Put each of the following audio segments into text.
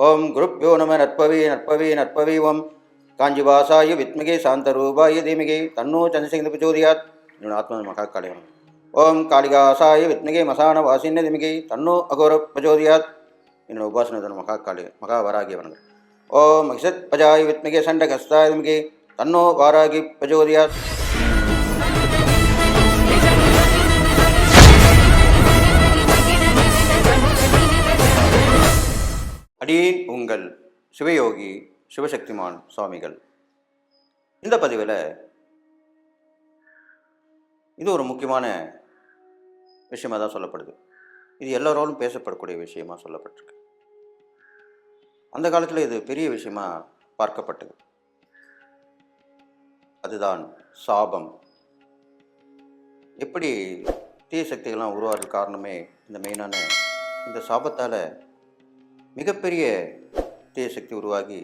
ஓம் குருப்யோ நம நற்பவி நற்பவி நற்பவி ஓம் காஞ்சிவாசாய வித்மிகை சாந்தரூபாய தீமிகை தன்னோ சந்திரசேகர பிரச்சோதியாத் என்னோட ஆத்மா மகா காளியம் ஓம் காளிகாசாய வித்மிகை மசான வாசின்ய திமிகை தன்னோ அகோர பிரச்சோதியாத் என்னோட உபாசனதன மகா காளி மகா வராகி வணங்குறேன் ஓம் மகிஷத் பஜாய் வித்மிகை சண்டகஸ்தாய திமிகை தன்னோ வாராகி பிரச்சோதியாத் அடியேன் உங்கள் சிவயோகி சிவசக்திமான் சுவாமிகள். இந்த பதிவில் இது ஒரு முக்கியமான விஷயமாக தான் சொல்லப்படுது. இது எல்லோராலும் பேசப்படக்கூடிய விஷயமா சொல்லப்பட்டிருக்கு. அந்த காலத்தில் இது பெரிய விஷயமாக பார்க்கப்பட்டது. அதுதான் சாபம். எப்படி தீய சக்திகள்லாம் உருவாகிறதுக்கு காரணமே இந்த மெயினான இந்த சாபத்தால் மிகப்பெரிய தீய சக்தி உருவாகி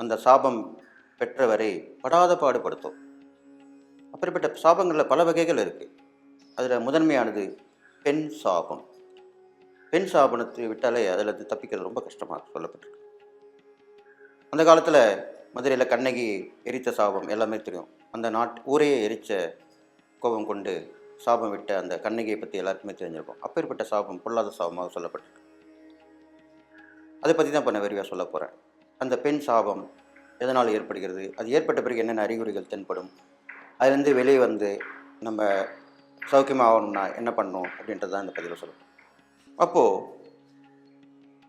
அந்த சாபம் பெற்றவரை படாத பாடுபடுத்தும். அப்படிப்பட்ட சாபங்களில் பல வகைகள் இருக்குது அதில் முதன்மையானது பெண் சாபம். பெண் சாபனத்தை விட்டாலே அதில் தப்பிக்கிறது ரொம்ப கஷ்டமாக சொல்லப்பட்டிருக்கு. அந்த காலத்தில் மதுரையில் கண்ணகி எரித்த சாபம் எல்லாமே தெரியும். அந்த நாட் ஊரையே எரித்த கோபம் கொண்டு சாபம் விட்ட அந்த கண்ணகியை பற்றி எல்லாருக்குமே தெரிஞ்சிருக்கும். அப்பேற்பட்ட சாபம் பொல்லாத சாபமாக சொல்லப்பட்டிருக்கு. அதை பற்றி தான் இப்போ நான் விரிவாக சொல்ல போகிறேன் அந்த பெண் சாபம் எதனால் ஏற்படுகிறது? அது ஏற்பட்ட பிறகு என்னென்ன அறிகுறிகள் தென்படும்? அதுலேருந்து வெளியே வந்து நம்ம சௌக்கியமாக ஆகணும்னா என்ன பண்ணணும்? அப்படின்றது தான் இந்த பதிவில் சொல்லணும். அப்போது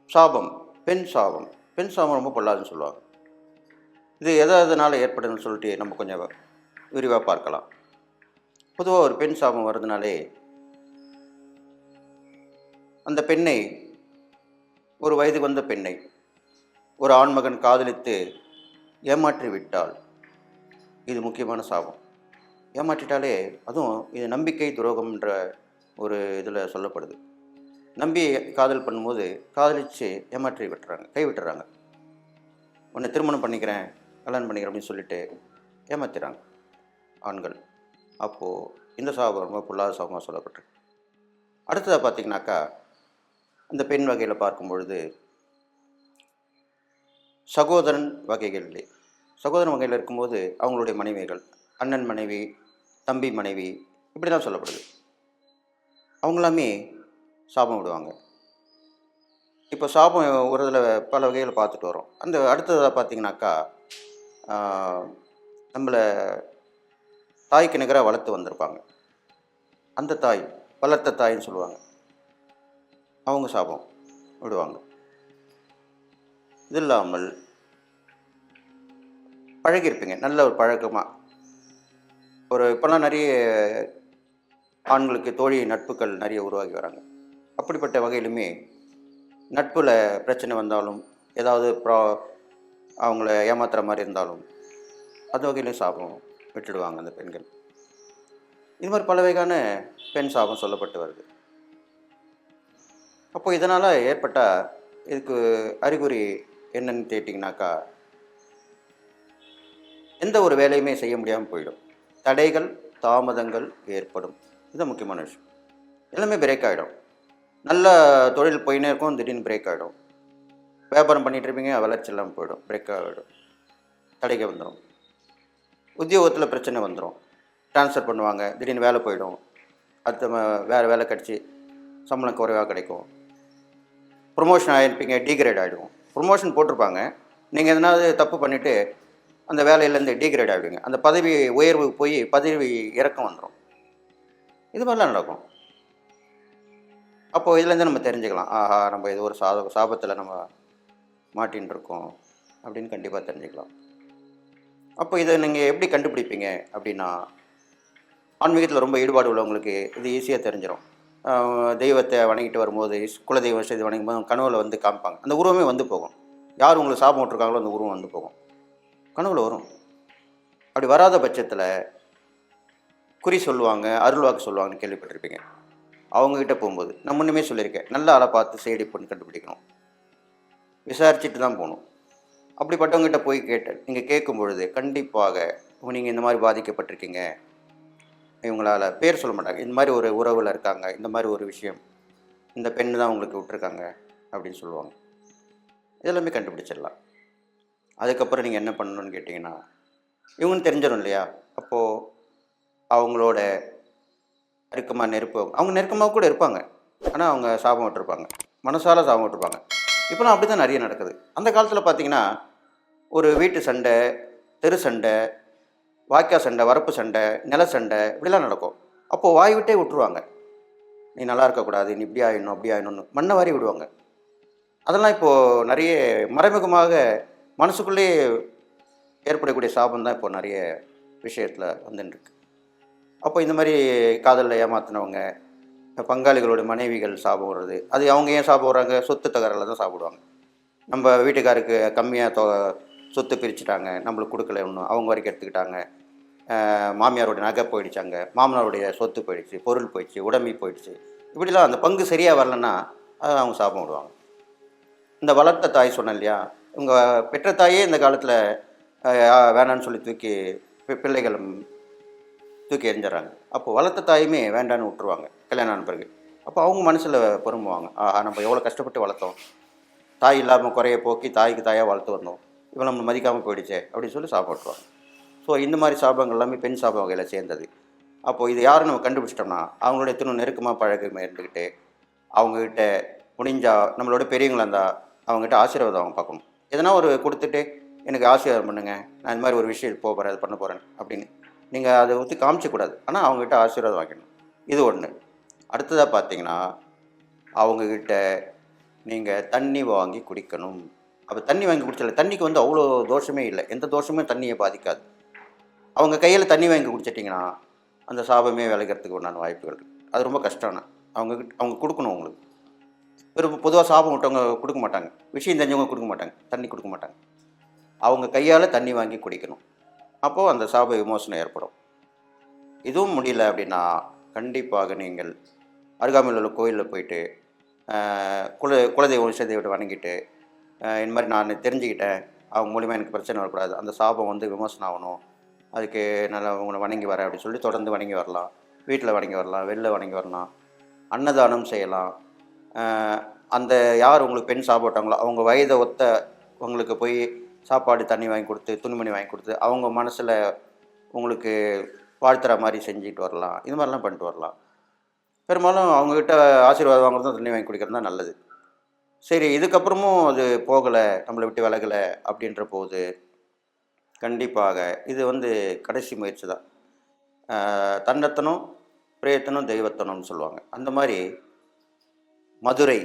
சாபம் பெண் சாபம். பெண் சாபம் ரொம்ப பொல்லாதுன்னு சொல்லுவாங்க. இது எதை எதனால் ஏற்படுதுன்னு சொல்லிட்டு நம்ம கொஞ்சம் விரிவாக பார்க்கலாம். பொதுவாக ஒரு பெண் சாபம் வர்றதுனாலே அந்த பெண்ணை ஒரு வயதுக்கு வந்த பெண்ணை ஒரு ஆண்மகன் காதலித்து ஏமாற்றி விட்டால் இது முக்கியமான சாபம். ஏமாற்றிட்டாலே அதுவும் இது நம்பிக்கை துரோகம்ன்ற ஒரு இதில் சொல்லப்படுது. நம்பி காதல் பண்ணும்போது காதலித்து ஏமாற்றி விட்டுறாங்க கை விட்டுறாங்க. உன்னை திருமணம் பண்ணிக்கிறேன் கல்யாணம் பண்ணிக்கிறேன் அப்படின்னு சொல்லிட்டு ஏமாத்திறாங்க ஆண்கள். அப்போது இந்த சாபம் ரொம்ப பொல்லாத சாபமாக சொல்லப்பட்டிருக்கு. அடுத்ததாக பார்த்தீங்கன்னாக்கா அந்த பெண் வகையில் பார்க்கும் பொழுது சகோதரன் வகைகளிலே சகோதரன் வகையில் இருக்கும்போது அவங்களுடைய மனைவிகள் அண்ணன் மனைவி தம்பி மனைவி இப்படி தான் சொல்லப்படுது. அவங்களாமே சாபம் விடுவாங்க. இப்போ சாபம் விடுறதுல பல வகையில் பார்த்துட்டு வரோம் அந்த அடுத்ததாக பார்த்தீங்கன்னாக்கா நம்மளை தாய்க்கு நிகராக வளர்த்து வந்திருப்பாங்க. அந்த தாய் வளர்த்த தாயின்னு சொல்லுவாங்க. அவங்க சாபம் விடுவாங்க. இது இல்லாமல் பழகியிருப்பீங்க. நல்ல ஒரு பழக்கமாக ஒரு இப்போல்லாம் நிறைய ஆண்களுக்கு தோழி நட்புகள் நிறைய உருவாகி வராங்க. அப்படிப்பட்ட வகையிலுமே நட்பில் பிரச்சனை வந்தாலும் ஏதாவது ப்ரா அவங்கள ஏமாத்துகிற மாதிரி இருந்தாலும் அந்த வகையிலும் சாபம் விட்டுடுவாங்க அந்த பெண்கள். இது மாதிரி பல வகையான பெண் சாபம் சொல்லப்பட்டு வருது. அப்போ இதனால் ஏற்பட்ட இதுக்கு அறிகுறி என்னன்னு கேட்டிங்கனாக்கா எந்த ஒரு வேலையுமே செய்ய முடியாமல் போயிடும். தடைகள் தாமதங்கள் ஏற்படும். இது முக்கியமான விஷயம். எல்லாமே பிரேக் ஆகிடும் நல்ல தொழில் போயினே இருக்கும் திடீர்னு பிரேக் ஆகிடும் வியாபாரம் பண்ணிகிட்டு இருப்பீங்க வளர்ச்சி இல்லாமல் போயிடும். பிரேக் ஆகிடும் தடைகள் வந்துடும் உத்தியோகத்தில் பிரச்சனை வந்துடும் ட்ரான்ஸ்ஃபர் பண்ணுவாங்க திடீர்னு வேலை போயிடும். அடுத்த வேறு வேலை கிடச்சி சம்பளம் குறைவாக கிடைக்கும். ப்ரொமோஷன் ஆகிருப்பீங்க டிகிரேட் ஆகிடுவோம் ப்ரொமோஷன் போட்டிருப்பாங்க. நீங்கள் எதனாவது தப்பு பண்ணிவிட்டு அந்த வேலையிலேருந்து டிகிரேட் ஆகிடுங்க அந்த பதவி உயர்வு போய் பதவி இறக்கம் வந்துடும் இது மாதிரிலாம் நடக்கும். அப்போது இதுலேருந்து நம்ம தெரிஞ்சுக்கலாம். ஆஹா நம்ம இது ஒரு சாத சாபத்தில் நம்ம மாட்டின்னு இருக்கோம் அப்படின்னு கண்டிப்பாக தெரிஞ்சுக்கலாம். அப்போ இதை நீங்கள் எப்படி கண்டுபிடிப்பீங்க அப்படின்னா ஆன்மீகத்தில் ரொம்ப ஈடுபாடு உள்ளவங்களுக்கு இது ஈஸியாக தெரிஞ்சிடும் தெய்வத்தை வணங்கிட்டு வரும்போது குலதெய்வ செய்தி வணங்கும் போது கனவுல வந்து காமிப்பாங்க. அந்த உருவமே வந்து போகும். யார் உங்களுக்கு சாபம் விட்டுருக்காங்களோ அந்த உருவம் வந்து போகும். கனவுல வரும். அப்படி வராத பட்சத்தில் குறி சொல்லுவாங்க அருள்வாக்கு சொல்லுவாங்கன்னு கேள்விப்பட்டிருப்பீங்க. அவங்கக்கிட்ட போகும்போது நான் முன்னுமே சொல்லியிருக்கேன் நல்ல ஆளை பார்த்து சேடி பொண்ணு கண்டுபிடிக்கணும். விசாரிச்சுட்டு தான் போகணும். அப்படிப்பட்டவங்ககிட்ட போய் கேட்டேன். நீங்கள் கேட்கும் பொழுது கண்டிப்பாக நீங்கள் இந்த மாதிரி பாதிக்கப்பட்டிருக்கீங்க. இவங்களால் பேர் சொல்ல மாட்டாங்க. இந்த மாதிரி ஒரு உறவில் இருக்காங்க இந்த மாதிரி ஒரு விஷயம் இந்த பெண்ணு தான் உங்களுக்கு விட்டுருக்காங்க அப்படின்னு சொல்லுவாங்க. இதெல்லாமே கண்டுபிடிச்சிடலாம். அதுக்கப்புறம் நீங்கள் என்ன பண்ணணும்னு கேட்டிங்கன்னா இவங்கன்னு தெரிஞ்சிடும் இல்லையா? அப்போது அவங்களோட நெருக்கமாக நெருப்பு அவங்க நெருக்கமாக கூட இருப்பாங்க. ஆனால் அவங்க சாபம் விட்டுருப்பாங்க. மனசால சாபம் விட்டுருப்பாங்க. இப்போலாம் அப்படி தான் நிறைய நடக்குது. அந்த காலத்தில் பார்த்தீங்கன்னா ஒரு வீட்டு சண்டை தெரு சண்டை வாய்க்கா சண்டை வரப்பு சண்டை நில சண்டை இப்படிலாம் நடக்கும். அப்போது வாய் விட்டே விட்டுருவாங்க. நீ நல்லா இருக்கக்கூடாது நீ இப்படி ஆயிடணும் அப்படி ஆயிடணும்னு மண்ணை வாரி விடுவாங்க. அதெல்லாம் இப்போது நிறைய மறைமுகமாக மனசுக்குள்ளேயே ஏற்படக்கூடிய சாபம் தான் இப்போ நிறைய விஷயத்தில் வந்துட்டுருக்கு. அப்போ இந்த மாதிரி காதலில் ஏமாத்தினவங்க பங்காளிகளோட மனைவிகள் சாபம் வர்றது அது அவங்க ஏன் சாப்பிட்றாங்க வர்றாங்க? சொத்து தகராறில் தான் சாப்பிடுவாங்க. நம்ம வீட்டுக்காருக்கு கம்மியாக தொ சொத்து பிரிச்சுட்டாங்க நம்மளுக்கு கொடுக்கல ஒன்றும் அவங்க வரைக்கும் எடுத்துக்கிட்டாங்க. மாமியாருடைய நகை போயிடுச்சு அங்கே மாமனாருடைய சொத்து போயிடுச்சு பொருள் போயிடுச்சு உடம்பு போயிடுச்சு. இப்படிலாம் அந்த பங்கு சரியாக வரலன்னா அதை அவங்க சாபம் விடுவாங்க. இந்த வளர்த்த தாய் சொன்னேன் இல்லையா இவங்க பெற்ற தாயே இந்த காலத்தில் வேணான்னு சொல்லி தூக்கி பிள்ளைகளும் பிள்ளைகள் தூக்கி எரிஞ்சிடறாங்க அப்போ வளர்த்த தாயுமே வேண்டான்னு விட்டுருவாங்க கல்யாணம் ஆன பிறகு. அப்போ அவங்க மனசில் பொறுமுவாங்க ஆஹா நம்ம எவ்வளோ கஷ்டப்பட்டு வளர்த்தோம். தாய் இல்லாமல் குறைய போக்கி தாய்க்கு தாயாக வளர்த்து வந்தோம். இவன் நம்ம மதிக்காமல் போயிடுச்சே அப்படின்னு சொல்லி சாப்பிட்டுருவாங்க ஸோ இந்த மாதிரி சாபங்கள் எல்லாமே பெண் சாப வகையில் சேர்ந்தது. அப்போது இது யாரும் நம்ம கண்டுபிடிச்சிட்டோம்னா அவங்களோட தினம் நெருக்கமாக பழக இருந்துக்கிட்டு அவங்கக்கிட்ட முடிஞ்சா நம்மளோட பெரியவங்களா இருந்தால் அவங்ககிட்ட ஆசீர்வாதம் அவங்க பார்க்கணும். எதனா ஒரு கொடுத்துட்டு எனக்கு ஆசீர்வாதம் பண்ணுங்கள் நான் இந்த மாதிரி ஒரு விஷயம் போக போகிறேன் அது பண்ண போகிறேன் அப்படின்னு. நீங்கள் அதை ஊற்றி காமிச்சக்கூடாது. ஆனால் அவங்ககிட்ட ஆசீர்வாதம் வாங்கிக்கணும் இது ஒன்று அடுத்ததாக பார்த்தீங்கன்னா அவங்கக்கிட்ட நீங்கள் தண்ணி வாங்கி குடிக்கணும். அப்போ தண்ணி வாங்கி குடிச்சல தண்ணிக்கு வந்து அவ்வளோ தோஷமே இல்லை. எந்த தோஷமே தண்ணியை பாதிக்காது. அவங்க கையில் தண்ணி வாங்கி குடிச்சிட்டிங்கன்னா அந்த சாபமே விளைக்கிறதுக்கு உண்டான வாய்ப்புகள் அது ரொம்ப கஷ்டம்னா அவங்க கிட்ட- அவங்க கொடுக்கணும் உங்களுக்கு. வெறும் பொதுவாக சாபம் விட்டவங்க கொடுக்க மாட்டாங்க. விஷயம் தெரிஞ்சவங்க கொடுக்க மாட்டாங்க. தண்ணி கொடுக்க மாட்டாங்க. அவங்க கையால் தண்ணி வாங்கி குடிக்கணும். அப்போது அந்த சாப விமோசனம் ஏற்படும். இதுவும் முடியல அப்படின்னா கண்டிப்பாக நீங்கள் அருகாமையில் உள்ள கோயிலில் போயிட்டு குல குலதெய்வ விஷயத்தை வணங்கிட்டு இந்த மாதிரி நான் தெரிஞ்சுக்கிட்டேன். அவங்க மூலிமா எனக்கு பிரச்சனை வரக்கூடாது. அந்த சாபம் வந்து விமோசனம் ஆகணும். அதுக்கு நல்லா உங்களை வணங்கி வரேன் அப்படின்னு சொல்லி தொடர்ந்து வணங்கி வரலாம். வீட்டில் வணங்கி வரலாம் வெளில வணங்கி வரலாம். அன்னதானம் செய்யலாம். அந்த யார் உங்களுக்கு பெண் சாப்பிட்டாங்களோ அவங்க வயதை ஒத்த உங்களுக்கு போய் சாப்பாடு தண்ணி வாங்கி கொடுத்து துணிமணி வாங்கி கொடுத்து அவங்க மனசில் உங்களுக்கு வாழ்த்துற மாதிரி செஞ்சுட்டு வரலாம். இது மாதிரிலாம் பண்ணிட்டு வரலாம். பெரும்பாலும் அவங்கக்கிட்ட ஆசீர்வாதம் வாங்குறதும் தண்ணி வாங்கி குடிக்கிறது தான் நல்லது. சரி இதுக்கப்புறமும் அது போகலை நம்மளை விட்டு விலகலை அப்படின்ற போது கண்டிப்பாக இது வந்து கடைசி முயற்சி தான். தன்னத்தனம் பிரயத்தனம் தெய்வத்தனம்னு சொல்லுவாங்க. அந்த மாதிரி மதுரை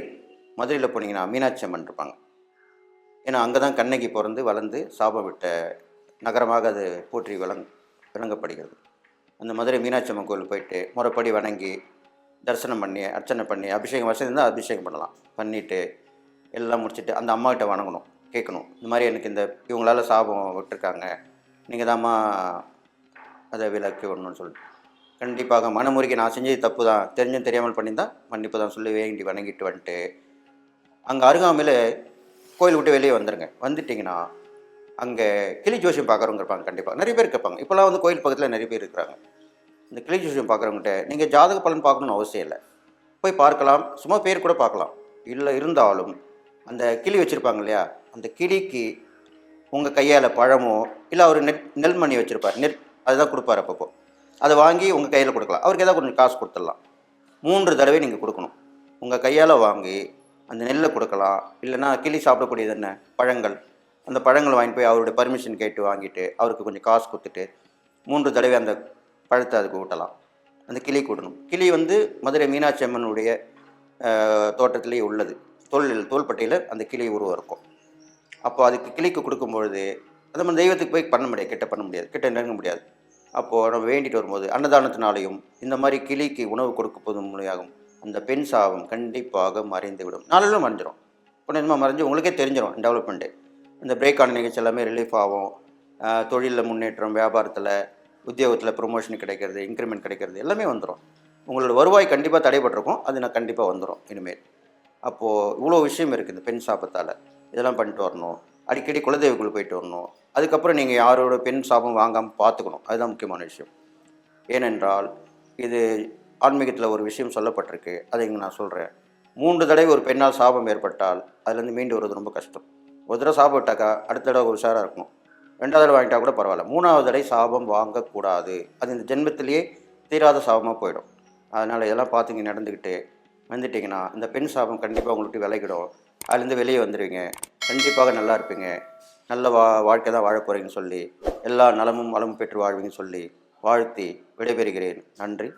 மதுரையில் போனீங்கன்னா மீனாட்சி அம்மன் இருப்பாங்க. ஏன்னா அங்கே தான் கண்ணகி பிறந்து வளர்ந்து சாபம் விட்ட நகரமாக அது போற்றி விளங் விளங்கப்படுகிறது. அந்த மதுரை மீனாட்சி அம்மன் கோயில் போயிட்டு முறைப்படி வணங்கி தரிசனம் பண்ணி அர்ச்சனை பண்ணி அபிஷேகம் வசதி இருந்தால் அபிஷேகம் பண்ணலாம். பண்ணிவிட்டு எல்லாம் முடிச்சுட்டு அந்த அம்மாகிட்ட வணங்கணும். கேட்கணும். இந்த மாதிரி எனக்கு இந்த இவங்களால சாபம் விட்டுருக்காங்க. நீங்கள் தாம்மா அதை விலக்கி விடணும்னு சொல்லிட்டு கண்டிப்பாக மனமுருகி நான் செஞ்சது தப்பு தான் தெரிஞ்சும் தெரியாமல் பண்ணியிருந்தால் மன்னிப்பு தான் சொல்லி வேண்டி வணங்கிட்டு வந்துட்டு அங்கே அருகாமையில் கோயில் விட்டு வெளியே வந்துடுங்க வந்துட்டிங்கன்னா அங்கே கிளி ஜோசியம் பார்க்குறவங்க இருப்பாங்க கண்டிப்பாக நிறைய பேர் கேட்பாங்க. இப்போலாம் வந்து கோயில் பக்கத்தில் நிறைய பேர் இருக்கிறாங்க. இந்த கிளி ஜோசியம் பார்க்குறவங்ககிட்ட நீங்கள் ஜாதக பலன் பார்க்கணும்னு அவசியம் இல்லை. போய் பார்க்கலாம். சும்மா பேர் கூட பார்க்கலாம். இல்லை இருந்தாலும் அந்த கிளி வச்சுருப்பாங்க இல்லையா அந்த கிளிக்கு உங்கள் கையால் பழமோ இல்லை அவர் நெல் நெல்மணி வச்சுருப்பார் நெல் அதுதான் கொடுப்பார் அப்பப்போ. அதை வாங்கி உங்கள் கையில் கொடுக்கலாம். அவருக்கு ஏதாவது கொஞ்சம் காசு கொடுத்துடலாம். மூன்று தடவை நீங்கள் கொடுக்கணும். உங்கள் கையால் வாங்கி அந்த நெல்லை கொடுக்கலாம். இல்லைன்னா கிளி சாப்பிடக்கூடியது என்ன? பழங்கள். அந்த பழங்களை வாங்கிட்டு போய் அவருடைய பர்மிஷன் கேட்டு வாங்கிட்டு அவருக்கு கொஞ்சம் காசு கொடுத்துட்டு மூன்று தடவை அந்த பழத்தை அதுக்கு ஊட்டலாம். அந்த கிளி கூட்டணும் கிளி வந்து மதுரை மீனாட்சி அம்மனுடைய தோட்டத்திலேயே உள்ளது. தோல் தோள்பட்டையில் அந்த கிளி உருவம் இருக்கும். அப்போ அதுக்கு கிளிக்கு கொடுக்கும்பொழுது அது நம்ம தெய்வத்துக்கு போய் பண்ண முடியாது கிட்ட பண்ண முடியாது கிட்ட நெருங்க முடியாது. அப்போது நம்ம வேண்டிட்டு வரும்போது அன்னதானத்தினாலையும் இந்த மாதிரி கிளிக்கு உணவு கொடுப்பதும் மூலியாகும் அந்த பெண் சாபம் கண்டிப்பாக மறைந்து விடும் நாளிலும் மறைஞ்சிரும் கொஞ்சமாக மறைஞ்சு உங்களுக்கே தெரிஞ்சிடும் டெவலப்மெண்ட்டு இந்த பிரேக் ஆன நிகழ்ச்சி எல்லாமே ரிலீஃப் ஆகும். தொழிலில் முன்னேற்றம் வியாபாரத்தில் உத்தியோகத்தில் ப்ரொமோஷன் கிடைக்கிறது இன்க்ரிமெண்ட் கிடைக்கிறது எல்லாமே வந்துடும் உங்களோட வருவாய் கண்டிப்பாக தடைபட்டிருக்கும் அது நான் கண்டிப்பாக வந்துடும் இனிமேல். அப்போது இவ்வளோ விஷயம் இருக்குது இந்த பெண் சாபத்தால். இதெல்லாம் பண்ணிட்டு வரணும். அடிக்கடி குலதெய்வக்குள் போயிட்டு வரணும். அதுக்கப்புறம் நீங்கள் யாரோட பெண் சாபம் வாங்காமல் பார்த்துக்கணும். அதுதான் முக்கியமான விஷயம். ஏனென்றால் இது ஆன்மீகத்தில் ஒரு விஷயம் சொல்லப்பட்டிருக்கு. அதை இங்கே நான் சொல்கிறேன் மூன்று தடவை ஒரு பெண்ணால் சாபம் ஏற்பட்டால் அதுலேருந்து மீண்டு வருவது ரொம்ப கஷ்டம். ஒரு தடவை சாபம் விட்டாக்கா அடுத்த தடவை உஷாராக இருக்கணும் ரெண்டாவது தடவை வாங்கிட்டா கூட பரவாயில்ல. மூணாவது தடவை சாபம் வாங்கக்கூடாது. அது இந்த ஜென்மத்திலேயே தீராத சாபமாக போயிடும். அதனால் இதெல்லாம் பார்த்துங்க நடந்துக்கிட்டு வந்துட்டிங்கன்னா இந்த பெண் சாபம் கண்டிப்பாக உங்களுக்கு விலகிடும். அதுலேருந்து வெளியே வந்துடுவீங்க. கண்டிப்பாக நல்லா இருப்பீங்க. நல்ல வா வாழ்க்கை தான் வாழ போகிறீங்கன்னு சொல்லி எல்லா நலமும் வளமும் பெற்று வாழ்வீங்கன்னு சொல்லி வாழ்த்தி விடைபெறுகிறேன். நன்றி.